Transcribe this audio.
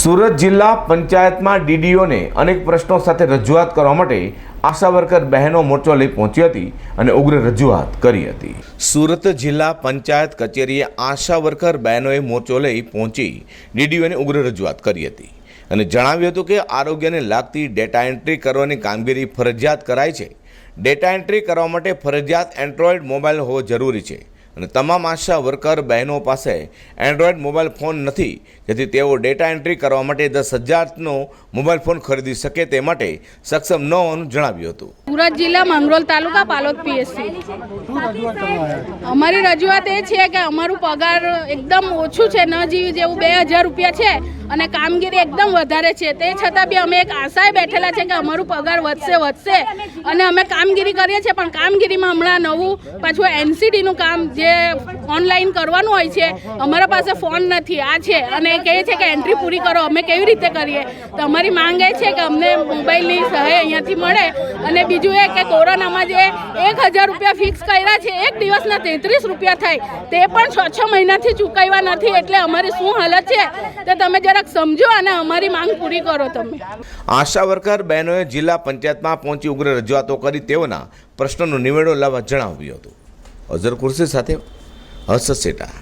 સુરત જિલ્લા પંચાયતમાં ડીડીઓને અનેક પ્રશ્નો સાથે રજૂઆત કરવા માટે આશા વર્કર બહેનો મોરચો લઈ પહોંચી હતી અને ઉગ્ર રજૂઆત કરી હતી. સુરત જિલ્લા પંચાયત કચેરીએ આશા વર્કર બહેનોએ મોરચો લઈ પહોંચી ડીડીઓને ઉગ્ર રજૂઆત કરી હતી અને જણાવ્યું હતું કે આરોગ્યને લાગતી ડેટા એન્ટ્રી કરવાની કામગીરી ફરજિયાત કરાય છે. ડેટા એન્ટ્રી કરવા માટે ફરજિયાત એન્ડ્રોઈડ મોબાઈલ હોવો જરૂરી છે. અને તમામ આશા વર્કર બહેનો પાસે એન્ડ્રોઈડ મોબાઈલ ફોન નથી. જેથી તેઓ ડેટા એન્ટ્રી કરવા માટે દસ હજારનો મોબાઈલ ફોન ખરીદી શકે તે માટે સક્ષમ ન હોવાનું જણાવ્યું હતું. સુરત જિલ્લા મંગરોલ તાલુકા પાલોદ પીએસસી અમારી રજૂઆત એ છે કે અમારું પગાર એકદમ ઓછું છે. ન જીવી જેવું બે હજાર રૂપિયા છે. અને કામગીરી એકદમ વધારે છે. તે છતાં બી અમે એક આશાએ બેઠેલા છે કે અમારું પગાર વધશે વધશે. અને અમે કામગીરી કરીએ છીએ, પણ કામગીરીમાં હમણાં નવું પાછું એનસીડીનું કામ જે ઓનલાઈન કરવાનું હોય છે, અમારા પાસે ફોન નથી. આ છે. અને કહે છે કે એન્ટ્રી પૂરી કરો. અમે કેવી રીતે કરીએ? તો અમારી માંગ એ છે કે અમને મોબાઈલની સહાય અહીંયાથી મળે. અને બીજું એ કે કોરોનામાં જે એક હજાર રૂપિયા ફિક્સ કર્યા છે, એક દિવસના તેત્રીસ રૂપિયા થાય. તે પણ છ છ મહિનાથી ચૂકવ્યા નથી. એટલે અમારી શું હાલત છે? તે તમે જરાક સમજો અને અમારી માંગ પૂરી કરો તમે. આશા વર્કર બહેનોએ જિલ્લા પંચાયતમાં પહોંચી ઉગ્ર રજૂઆતો કરી તેઓના પ્રશ્નોનો નિવેડો લાવવા જણાવ્યું હતું. અઝર કુર્સી સાથે હર્ષદ સેટા.